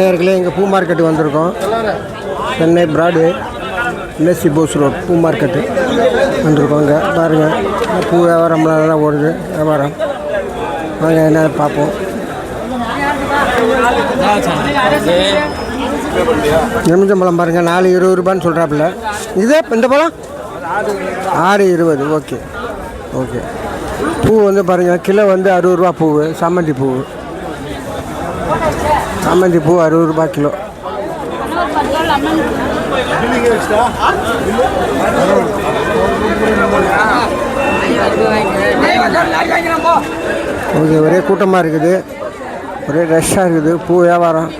நேர்களே எங்கள் பூ மார்க்கெட் வந்திருக்கோம். Chennai broad NSC Bose road பூ மார்க்கெட்டு வந்திருக்கோம் இங்கே. பாருங்கள் பூ வியாபாரம்லாம் நல்லா ஓடுது வியாபாரம். வாங்க என்ன பார்ப்போம். எலுமிச்சம்பழம் பாருங்கள் நாலு இருபது ரூபான்னு சொல்கிறாப்புல இது இந்த பழம்? ஆறு இருபது ஓகே. ஓகே. பூ வந்து பாருங்கள் கிலோ வந்து அறுபது ரூபா பூவு சாமந்தி பூ சாமந்தி பூ அறுபது ரூபாய் கிலோ. ஓகே ஒரே கூட்டமாக இருக்குது. ஒரே ரஷ்ஷாக இருக்குது. பூ வியாபாரம்.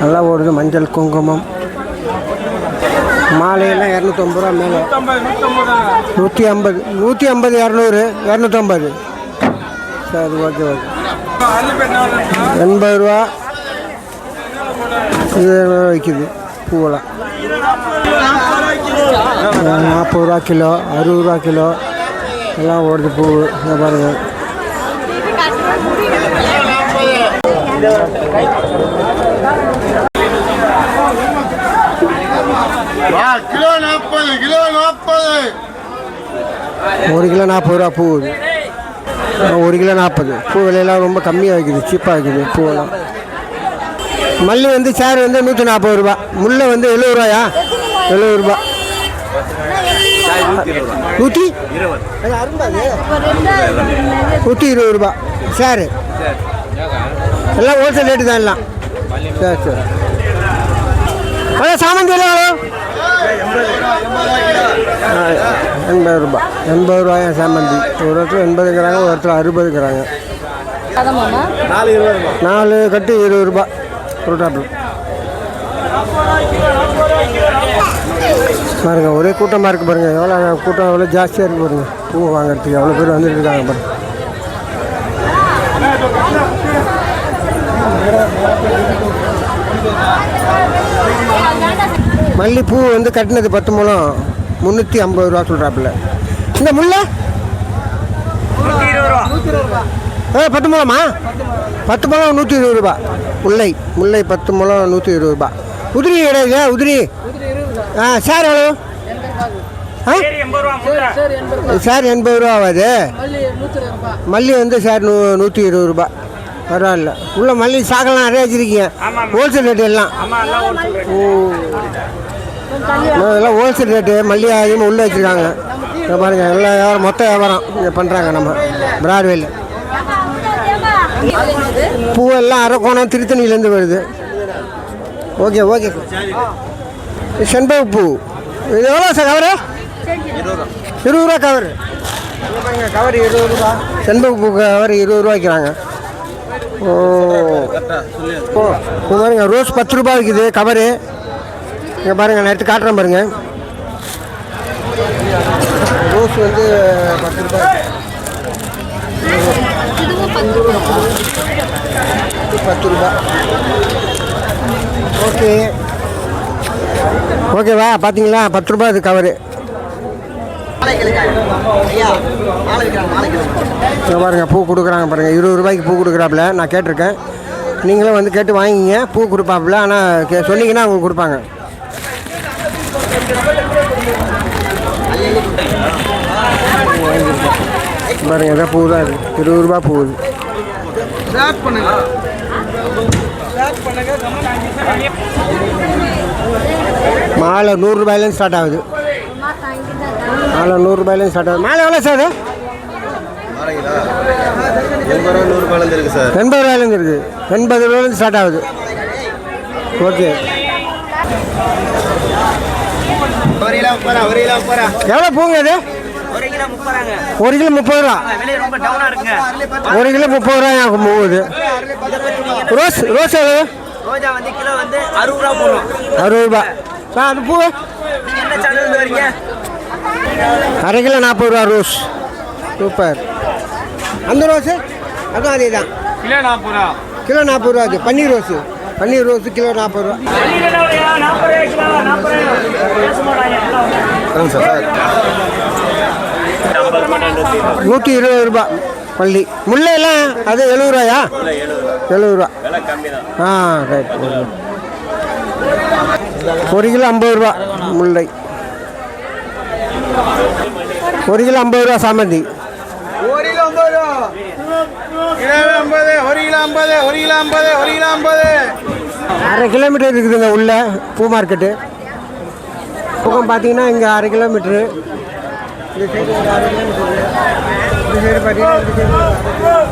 நல்லா ஓடுது. மஞ்சள் குங்குமம். மாலையெல்லாம் இரநூத்தம்பது ரூபா மேலே. நூற்றி ஐம்பது. நூற்றி ஐம்பது இரநூறு இரநூத்தம்பது. சரி ஓகே ஓகே. எண்பது ரூபா. இது விற்கிது பூவெல்லாம். நாற்பது ரூபா கிலோ அறுபது ரூபா கிலோ. எல்லாம் ஓடுது பூ. கிலோ நாற்பது. ஒரு கிலோ நாற்பது ரூபா பூ. ஒரு கிலோ நாற்பது. பூ விலையெல்லாம் ரொம்ப கம்மியாக இருக்குது. சீப்பாக இருக்குது பூவெல்லாம். மல்லி வந்து சேர் வந்து நூற்றி நாற்பது ரூபா. முல்லை வந்து எழுபது ரூபாயா? எழுபது ரூபா. நூற்றி நூற்றி இருபது ரூபா. சேரு. எல்லாம் ஹோல்சேல் ரேட்டு தான் எல்லாம். சரி சரி. அதான் சாமந்தி எவ்வளோ? எண்பது ரூபா. எண்பது ரூபாயா சாமந்தி? ஒரு இடத்துல எண்பதுங்கிறாங்க ஒரு இடத்துல அறுபதுங்கிறாங்க நாலு கட்டு இருபது ரூபா. ஒரு டாப்பில் பாருங்க ஒரே கூட்டமாக இருக்குது பாருங்க. எவ்வளோ கூட்டம் எவ்வளோ ஜாஸ்தியாக இருக்குது பாருங்க. பூ வாங்குறதுக்கு எவ்வளோ பேர் வந்துட்டு இருக்காங்க பாருங்க. மல்லிப்பூ வந்து கட்டினது பத்து முழம் முந்நூற்றி ஐம்பது ரூபா சொல்கிறாப்புல இந்த முல்லை? ஏ பத்து முழமா பத்து முழம் நூற்றி இருபது ரூபா. முல்லை முல்லை பத்து முழம் நூற்றி இருபது ரூபா. உதிரி கிடையாது உதிரி? ஆ சார் எவ்வளோ ஆ? சார் எண்பது ரூபா ஆகுது மல்லி வந்து சார் நூ நூற்றி இருபது ரூபா. பரவாயில்ல. உள்ள மல்லி சாக்கெல்லாம் நிறைய வச்சுருக்கீங்க. ஹோல்சேல் ரேட்டு எல்லாம். ஓ. எல்லாம் ஹோல்சேல் ரேட்டு மல்லி அதிகமாக உள்ளே வச்சுருக்காங்க. இங்க பாருங்க எல்லா வியாபாரம் மொத்த வியாபாரம் இங்கே பண்ணுறாங்க நம்ம பிராட்வேல பூவெல்லாம் அரக்கோணம் திருத்தணியிலேருந்து வருது. ஓகே ஓகே செண்பக பூ இது எவ்வளோ சார் கவரு இருபது ரூபா. கவர் கவர் இருபது ரூபா. செண்பக பூ கவர் இருபது ரூபா வைக்கிறாங்க ஓ. ஓ பாருங்கள் ரோஸ் பத்து ரூபா இருக்குது கவரு இங்கே பாருங்கள் நான் எடுத்து காட்டுறேன் பாருங்கள் ரோஸ் வந்து பத்து ரூபாய் பத்து ரூபாய். ஓகே. ஓகேவா பார்த்தீங்களா பத்து ரூபாய் இது கவரு இங்கே பாருங்கள் பூ கொடுக்குறாங்க பாருங்கள் இருபது ரூபாய்க்கு பூ கொடுக்குறாப்புல. நான் கேட்டிருக்கேன். நீங்களும் வந்து கேட்டு வாங்கிங்க பூ கொடுப்பாப்புல. ஆனால் கே சொன்னீங்கன்னா அவங்க கொடுப்பாங்க. பாருங்க எதாவது பூ தான் இருக்குது இருபது ரூபா பூ மாலை நூறுரூபாயிலேருந்து ஸ்டார்ட் ஆகுது. மாலை நூறுரூபாயிலேருந்து ஸ்டார்ட் ஆகுது. மாலை எவ்வளோ சார் அது? எண்பது ரூபா ரூபாயிலேருந்து இருக்குது எண்பது ரூபாயிலேருந்து ஸ்டார்ட் ஆகுது. ஓகே. ரூபா ஒரு கிலோ முப்பது ரூபா. எவ்வளோ பூங்க இது ஒரு கிலோ முப்பது ரூபா. விலை ரொம்ப டவுனா இருக்குங்க. ஒரு கிலோ முப்பது ரூபாய் போகுது. ரோஸ் ரோஸ் எவ்வளோ ரோஜா வந்து கிலோ வந்து அறுபது ரூபா போடும் அறுபது ரூபா. ஆ அது பூ? என்ன சேனல் வரீங்க? அரை கிலோ நாற்பது ரூபா ரோஸ். சூப்பர். அந்த ரோஸு? அதுவும் அதே தான் கிலோ நாற்பது ரூபா. கிலோ நாற்பது ரூபா அது. பன்னீர் ரோஸு. பன்னீர் ரோஸு கிலோ நாற்பது ரூபா. சார். நூற்றி இருபது ரூபா பள்ளி முல்லையெல்லாம் அது எழுபது ரூபாயா? எழுபது ரூபா. ஆ ரைட் ஒரு கிலோ ஐம்பது ரூபா முல்லை. ஒரு கிலோ ஐம்பது ரூபா சாமந்தி. ஒரு கிலோ ஐம்பது ரூபா. ஐம்பது ஒரு கிலோ ஐம்பது ஒரு கிலோ ஐம்பது ஒரு கிலோ ஐம்பது. அரை கிலோமீட்டர் இருக்குதுங்க உள்ள பூ மார்க்கெட்டு. பக்கம் பார்த்தீங்கன்னா இங்கே அரை கிலோமீட்ரு இந்த சைடு ஒரு அரை கிலோமீட்டர். இந்த சைடு பார்த்தீங்கன்னா இந்த சைடு ஒரு அரை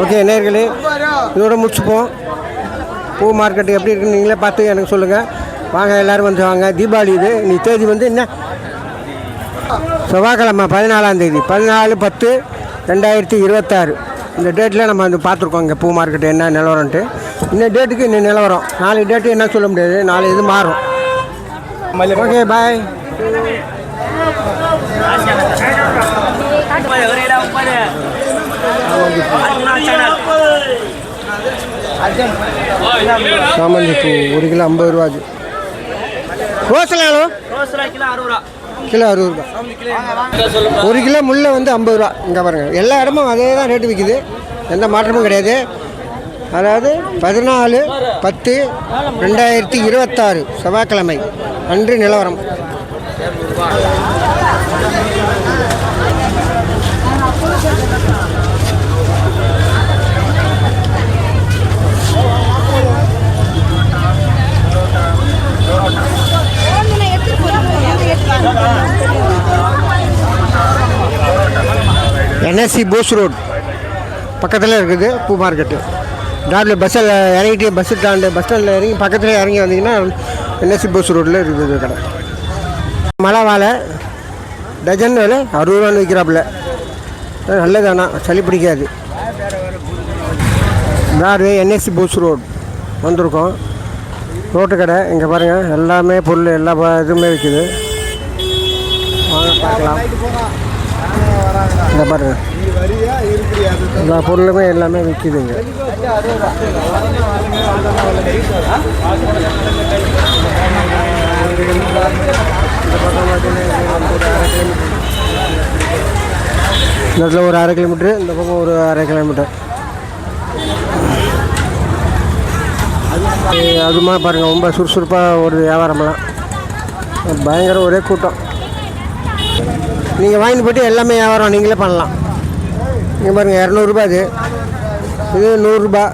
ஓகே நேர்களே. இதோட முடிச்சுப்போம். பூ மார்க்கெட்டு எப்படி இருக்குன்னு நீங்களே பார்த்து எனக்கு சொல்லுங்கள் வாங்க எல்லோரும் வந்து வாங்க. தீபாவளி இது. நீ தேதி வந்து என்ன? செவ்வாய்க்கிழமை பதினாலாம் தேதி. பதினாலு பத்து ரெண்டாயிரத்தி இருபத்தாறு. இந்த டேட்டில் நம்ம வந்து பார்த்துருக்கோம் இங்கே பூ மார்க்கெட்டு என்ன நிலவரம்ன்ட்டு. இந்த டேட்டுக்கு இன்னும் நிலவரம். நாலு டேட்டு என்ன சொல்ல முடியாது. நாலு இது மாறும். ஓகே பாய் முப்பது, ஒரு கிலோ ஒரு சாமந்தி பூ ஒரு கிலோ ஐம்பது ரூபா கிலோ அறுபது ரூபா. ஒரு கிலோ முல்லை வந்து ஐம்பது ரூபா. இங்கே பாருங்கள் எல்லா இடமும் அதே தான் ரேட்டு விற்கிது எந்த மாற்றமும் கிடையாது. அதாவது பதினாலு பத்து ரெண்டாயிரத்தி இருபத்தாறு செவ்வாய்க்கிழமை அன்று நிலவரம். என்எஸ்சி போஸ் ரோட் பக்கத்தில் இருக்குது பூ மார்க்கெட்டு டிராப்ல பஸ்ஸில் இறங்கிட்டு பஸ் ஸ்டாண்டு பஸ் ஸ்டாண்டில் இறங்கி பக்கத்தில் இறங்கி வந்தீங்கன்னா என்எஸ்சி போஸ் ரோட்டில் இருக்குது கடை. மழை வாழை டஜன் வேலை அறுபது ரூபான்னு விற்கிறாப்புல. நல்லதானா சளி பிடிக்காது. பிராட்வே என்எஸ்சி போஸ் ரோட் வந்திருக்கோம். ரோட்டு கடை இங்கே பாருங்கள் எல்லாமே பொருள் எல்லா இதுவுமே விற்குது வாங்க பார்க்கலாம். இந்த பாருங்கள் எல்லா பொருளுமே எல்லாமே விற்கிதுங்க இந்த இடத்துல ஒரு அரை கிலோமீட்ரு இந்த பக்கம் ஒரு அரை கிலோமீட்டர். அதுமா பாருங்கள் ரொம்ப சுறுசுறுப்பாக ஒரு வியாபாரமெல்லாம். பயங்கர ஒரே கூட்டம். நீங்கள் வாங்கிட்டு போய்ட்டு எல்லாமே வியாபாரம் நீங்களே பண்ணலாம். இங்கே பாருங்கள் இரநூறுபா இது. இது நூறுரூபா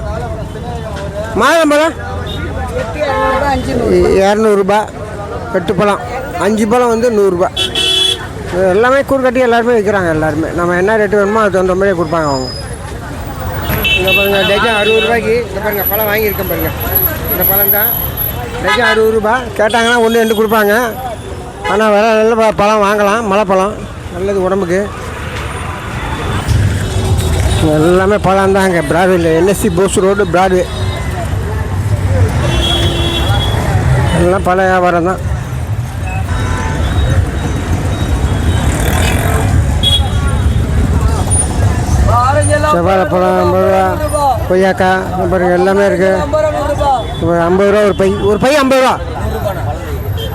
மாதுளம்பழம் இரநூறுபா. எட்டு பழம் அஞ்சு பழம் வந்து நூறுரூபா எல்லாமே கூறு கட்டி எல்லாருமே விற்கிறாங்க எல்லாருமே. நம்ம என்ன ரேட்டு வேணுமோ அது தகுந்த மாதிரியே கொடுப்பாங்க அவங்க. இங்கே பாருங்கள் டஜன் அறுபது ரூபாய்க்கு இங்கே பாருங்கள் பழம் வாங்கியிருக்கேன் பாருங்கள் இந்த பழம் தான். டஜன் அறுபது ரூபா. கேட்டாங்கன்னா ஒன்று ரெண்டு கொடுப்பாங்க. ஆனால் விலை நல்ல ப- பழம் வாங்கலாம் மலைப்பழம். நல்லது உடம்புக்கு. எல்லாமே பழம் தான் அங்கே பிராட்வேல என்எஸ்சி போஸ் ரோடு பிராட்வே. எல்லாம் பழ வியாபாரம் தான். செவ்வாழை பழம் ஐம்பது ரூபா கொய்யாக்கா பாருங்க எல்லாமே இருக்குது ஐம்பது ரூபா ஒரு பை ஒரு பை ஐம்பது ரூபா.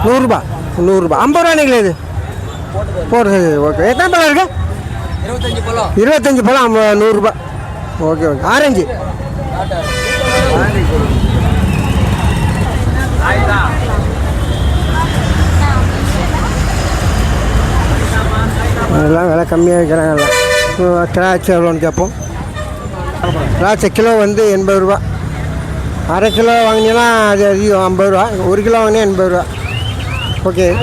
நூறுரூபா நூறுரூபா ஐம்பது ரூபா நீங்களே இது. போடுறது ஓகே. எத்தனை பழம் இருக்கு? இருபத்தஞ்சி பழம். ஐம்பது நூறுரூபா ஓகே ஓகே. ஆரஞ்சு. அதெல்லாம் விலை கம்மியாக விற்கிறாங்க எல்லாம். திராட்சை எவ்வளோன்னு கேட்போம். திராட்சை கிலோ வந்து எண்பது ரூபா அரை கிலோ வாங்கினீங்கன்னா அது அதிகம் ஐம்பது ரூபா ஒரு கிலோ வாங்கினா எண்பது ரூபா ஓகே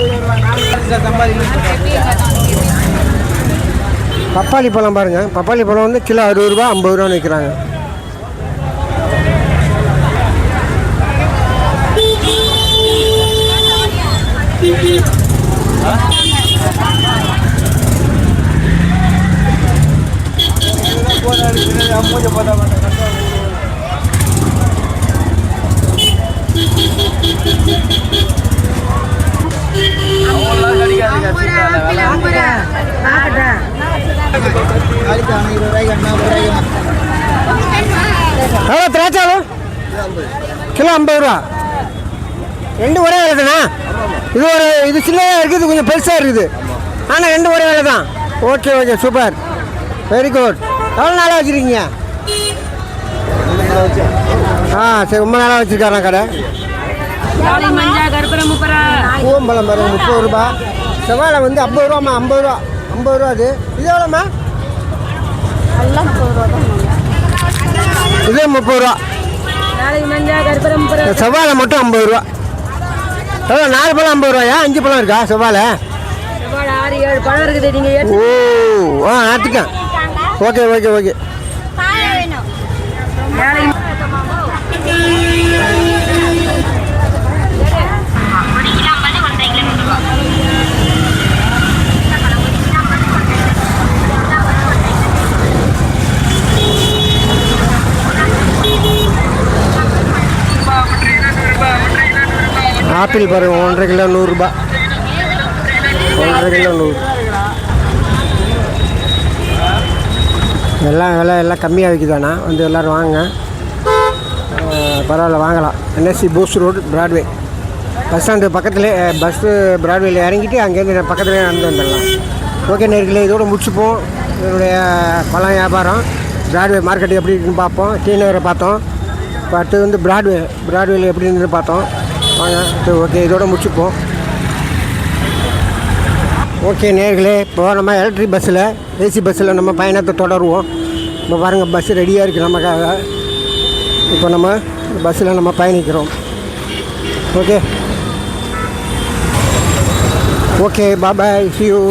பப்பாளி பழம் பாருங்கள் பப்பாளி பழம் வந்து கிலோ அறுபது ரூபா ஐம்பது ரூபான்னு விற்கிறாங்க எவ்வளோ திராட்சை எவ்வளோ? கிலோ ஐம்பது ரூபா. ரெண்டு ஒரே விலை தானா? இது ஒரு இது சின்னதாக இருக்குது இது கொஞ்சம் பெருசாக இருக்குது. ஆனால் ரெண்டு ஒரே விலை தான். Okay okay super. Very good எவ்வளோ நாளாக வச்சுருக்கீங்க? ஆ சரி ரொம்ப நாளாக வச்சுருக்காரா கடை. நாளை மஞ்சா கருப்பரை முப்பரா. பூவம்பழம் பாருங்க முப்பது ரூபா. செவ்வாழை வந்து ஐம்பது ரூபாம்மா ஐம்பது ரூபா ஐம்பது ரூபா அது. இது எவ்வளோம்மா? இது முப்பது ரூபா. மஞ்சா கருப்பரை முப்பரா இந்த செவ்வாழை மட்டும் ஐம்பது ரூபா. எவ்வளோ நாலு பழம் ஐம்பது ரூபாயா? அஞ்சு பழம் இருக்கா செவ்வாழை? ஆறு ஏழு பழம் இருக்குது. நீங்க ஏத்து ஓ ஆ ஆட்டுக்கேன் ஓகே ஓகே ஓகே. ஆப்பிள் பாருங்க ஒன்றரை கிலோ நூறுரூபா ஒன்றரை கிலோ நூறு. எல்லாம் விலை எல்லாம் கம்மியாக விற்குதாண்ணா வந்து எல்லோரும் வாங்க. பரவாயில்ல வாங்கலாம். NSC Bose road Broadway bus stand பக்கத்துலேயே பஸ்ஸு பிராட்வேல இறங்கிட்டு அங்கேருந்து பக்கத்துலேயே நடந்து வந்துடலாம். ஓகே நேர்களே இதோடு முடிச்சுப்போம். என்னுடைய பழம் வியாபாரம். பிராட்வே மார்க்கெட் எப்படி இருக்குன்னு பார்ப்போம். டீ நகரை பார்த்தோம். இப்போ அடுத்தது வந்து பிராட்வே பிராட்வேல எப்படி இருந்து பார்த்தோம் வாங்க. சரி ஓகே இதோட முடிச்சுப்போம் ஓகே நேர்களே இப்போ நம்ம எலக்ட்ரிக் பஸ்ஸில் ஏசி பஸ்ஸில் நம்ம பயணத்தை தொடருவோம். இப்போ பாருங்கள் பஸ் ரெடியாக இருக்குது நமக்காக. இப்போ நம்ம பஸ்ஸில் நம்ம பயணிக்கிறோம். Okay okay bye bye see you